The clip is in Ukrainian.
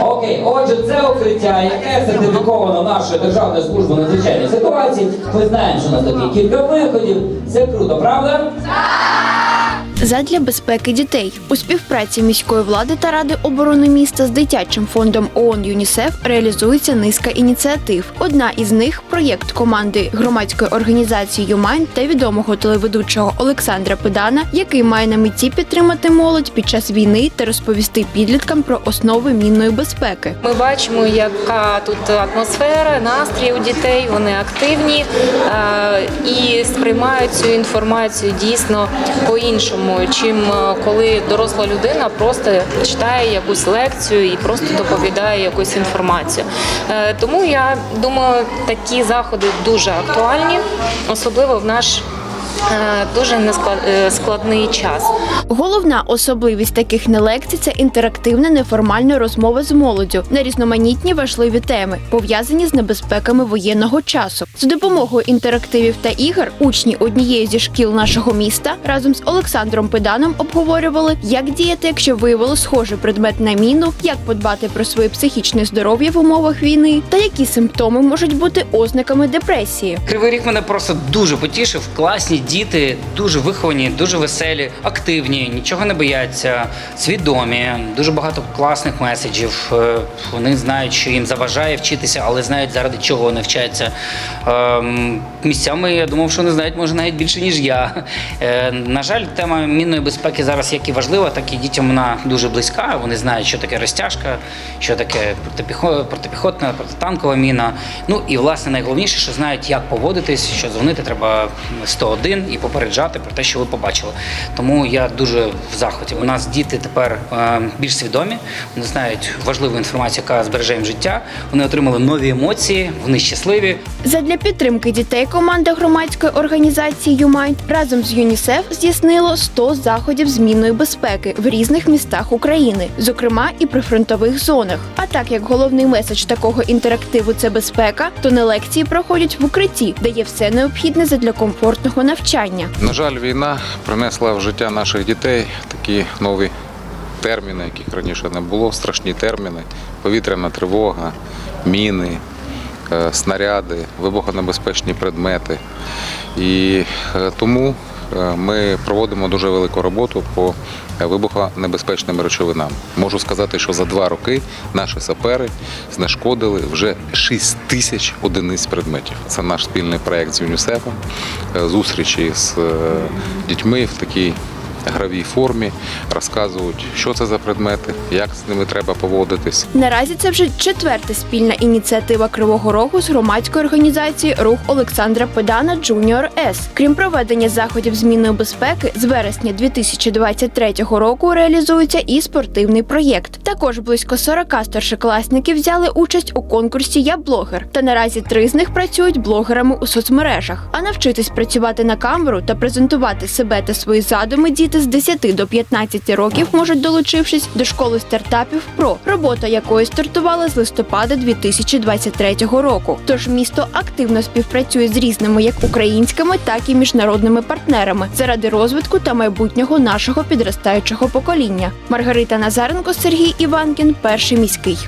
Окей, отже, це укриття, яке сертифіковано нашою Державною службою надзвичайних ситуацій. Ми знаємо, що у нас такі кілька виходів. Це круто, правда? Задля безпеки дітей у співпраці міської влади та ради оборони міста з дитячим фондом ООН ЮНІСЕФ реалізується низка ініціатив. Одна із них проєкт команди громадської організації «Юмайн» та відомого телеведучого Олександра Педана, який має на меті підтримати молодь під час війни та розповісти підліткам про основи мінної безпеки. Ми бачимо, яка тут атмосфера, настрій у дітей. Вони активні е, і сприймають цю інформацію дійсно по-іншому, чим е, коли доросла людина просто читає якусь лекцію і просто доповідає якусь інформацію. Е, Тому я думаю, такі заходи дуже актуальні, особливо в наш дуже несклад- е, складний час. Головна особливість таких нелекцій це інтерактивна неформальна розмова з молоддю на різноманітні важливі теми, пов'язані з небезпеками воєнного часу. За допомогою інтерактивів та ігор учні однієї зі шкіл нашого міста разом з Олександром Педаном обговорювали, як діяти, якщо виявили схожий предмет на міну, як подбати про своє психічне здоров'я в умовах війни, та які симптоми можуть бути ознаками депресії. Кривий рік мене просто дуже потішив. Класні діти, дуже виховані, дуже веселі, активні, нічого не бояться, свідомі. Дуже багато класних меседжів. Е, Вони знають, що їм заважає вчитися, але знають заради чого вони вчаться. Місцями я думав, що вони знають може навіть більше ніж я. Е, На жаль, тема мінної безпеки зараз як і важлива, так і дітям вона дуже близька. Вони знають, що таке розтяжка, що таке протипіхо- протипіхотна, протитанкова міна. Ну і власне найголовніше, що знають, як поводитись, що дзвонити треба 101 і попереджати про те, що ви побачили. Тому я дуже в захваті. У нас діти тепер е, більш свідомі, вони знають важливу інформацію, яка збереже їм життя. Вони отримали нові емоції, вони щасливі. Задля підтримки дітей команда громадської організації «Юмайнд» разом з ЮНІСЕФ здійснило 100 заходів змінної безпеки в різних містах України, зокрема і прифронтових зонах. А так як головний меседж такого інтерактиву це безпека, то не лекції проходять в укритті, де є все необхідне задля комфортного навчання. На жаль, війна принесла в життя наших дітей такі нові терміни, яких раніше не було, страшні терміни, повітряна тривога, міни, снаряди, вибухонебезпечні предмети. І е, тому е, ми проводимо дуже велику роботу по е, вибухонебезпечним речовинам. Можу сказати, що за два роки наші сапери знешкодили вже 6 тисяч одиниць предметів. Це наш спільний проект з ЮНІСЕФом, е, зустрічі з е, дітьми в такій гравій формі, розказують, що це за предмети, як з ними треба поводитись. Наразі це вже четверта спільна ініціатива Кривого Рогу з громадської організації Рух Олександра Педана Джуніор С. Крім проведення заходів змінної безпеки, з вересня 2023 року реалізується і спортивний проєкт. Також близько 40 старшокласників взяли участь у конкурсі Я блогер. Та наразі три з них працюють блогерами у соцмережах. А навчитись працювати на камеру та презентувати себе та свої задуми діти з 10 до 15 років можуть долучившись до школи стартапів ПРО, робота якої стартувала з листопада 2023 року. Тож місто активно співпрацює з різними як українськими, так і міжнародними партнерами заради розвитку та майбутнього нашого підростаючого покоління. Маргарита Назаренко, Сергій Іванкін, перший міський.